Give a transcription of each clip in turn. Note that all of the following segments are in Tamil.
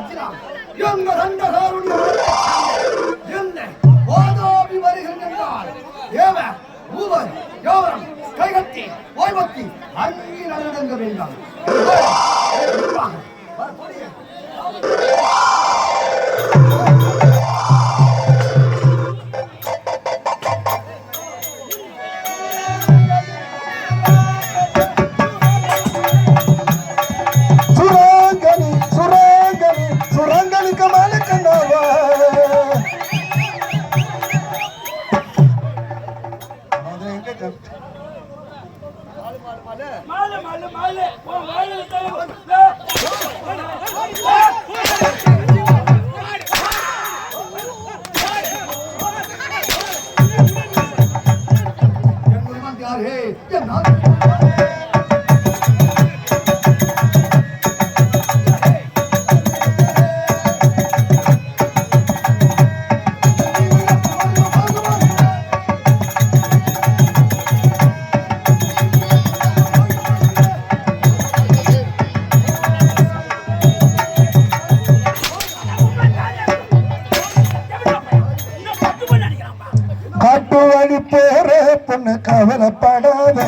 நடத்தினான் எங்கள் அண்டகாருடைய என்னை வாதாபி வருகின்றார் ஏவ ஊவர் யோரம் கைகட்டி ஓய்வத்தி அங்கி நடந்தங்க வேண்டாம். Mall mall mall mall mall வழி போற பொண்ணு கவலைப்படாத.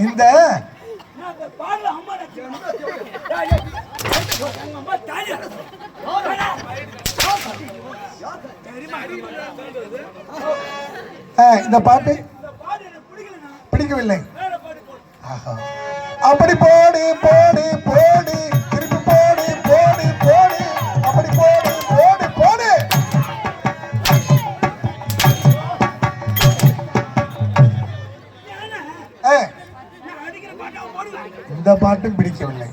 இந்த இந்த பாட்டு பிடிக்கவில்லை. அப்படி போடு போடு. பாட்டும் பிடிக்கவில்லை.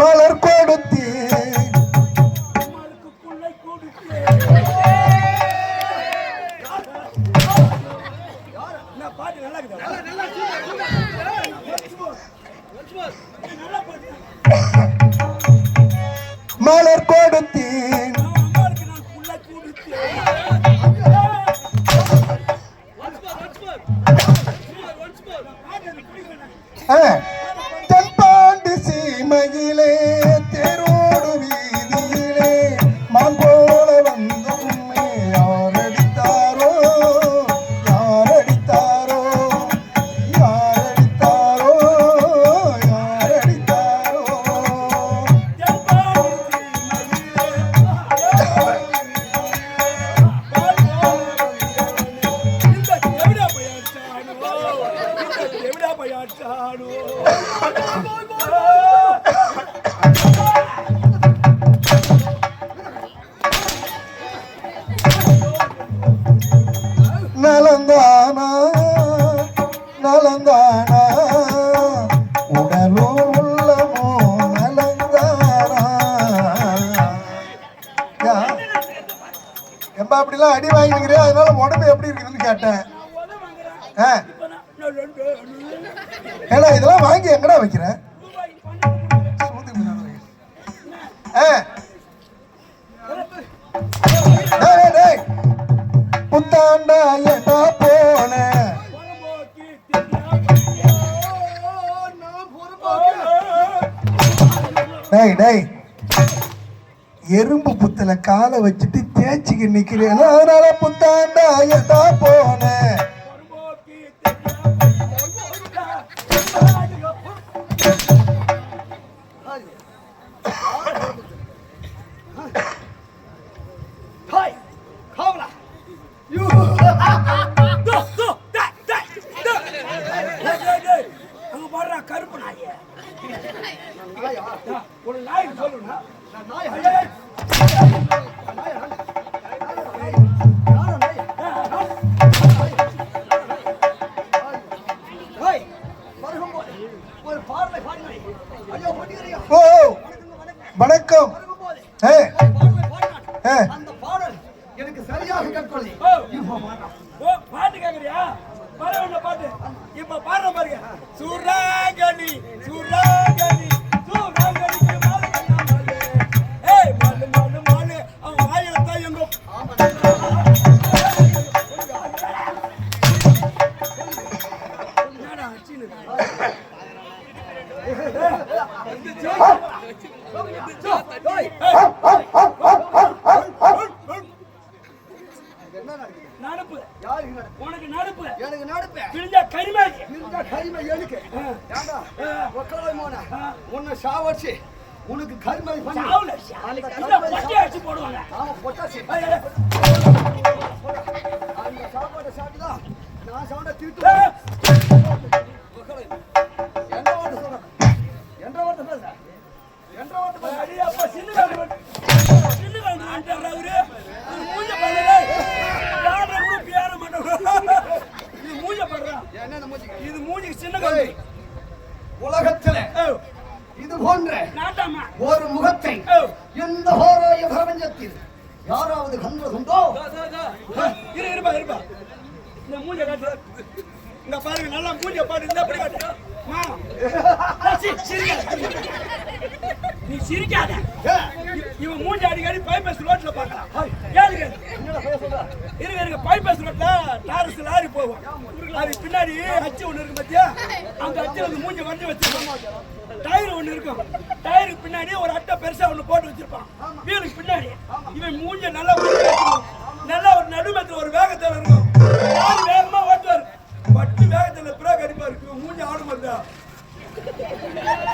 மலர் நலந்தானா நலந்தானா உடலோ உள்ளமோ நலந்தானா? யா, ஏம்பா அப்படிலாம் அடி வாங்கிக்கிறேன் அதனால உடம்பு எப்படி இருக்குதுன்னு கேட்டேன். ஆ ஏடா இதெல்லாம் வாங்கி எங்கடா வைக்கிற? ஆ. புத்தாண்டா ஏட்டா போன. டேய் டேய். எறும்பு புத்துல காலை வச்சுட்டு தேய்ச்சிக்கு நிக்கிறேன். அதனால புத்தாண்டா ஏட்டா போனேன் வணக்கம். ஏ. அந்த எனக்கு சரியாக கற்கொள்ளி ஓ. ஓ பாட்டு கேக்குறியா? பாரு பாட்டு. இப்ப பாடுற பாருங்க சுராகனி சுராகனி உனக்கு நடுப்பு எனக்கு நடப்பேன் பிரிஞ்சா கரிமை எனக்கு உன்னை சாவடிச்சு உனக்கு கரிமை பண்ணி சாவுல அடிச்சு போடுவாங்க ஆமா பொட்டாசி அந்த சாப்பாடை சாப்பிட்டுதான் நான் சாப்பிட தீட்டு இது மூஞ்சிக்க சின்ன உலகத்திலே இது போன்ற ஒரு முகத்தை இந்த ஹோராய பிரபஞ்சத்தில் யாராவது கண்டதுண்டோ பாருங்க நல்லா மூஞ்ச பாரு இந்த அப்படி நீ சிரிக்காத. இவன் மூஞ்சி அடிக்கடி பைபஸ் ரோட்ல பேச சொல்ற? இருங்க இருங்க பைபஸ் ரோட்ல டாரஸ் லாரி போகும். அது பின்னாடி அச்சு ஒண்ணு இருக்கு பாத்தியா? அந்த அச்சு வந்து மூஞ்சி வண்டி வச்சிருக்கோம் டயர் ஒண்ணு இருக்கும். டயருக்கு பின்னாடி ஒரு அட்டை பெருசா ஒண்ணு போட்டு வச்சிருப்பான். வீலுக்கு பின்னாடி. இவன் மூஞ்ச நல்லா. நல்லா ஒரு நடுமத்துல ஒரு வேகத்துல இருக்கும். Thank you.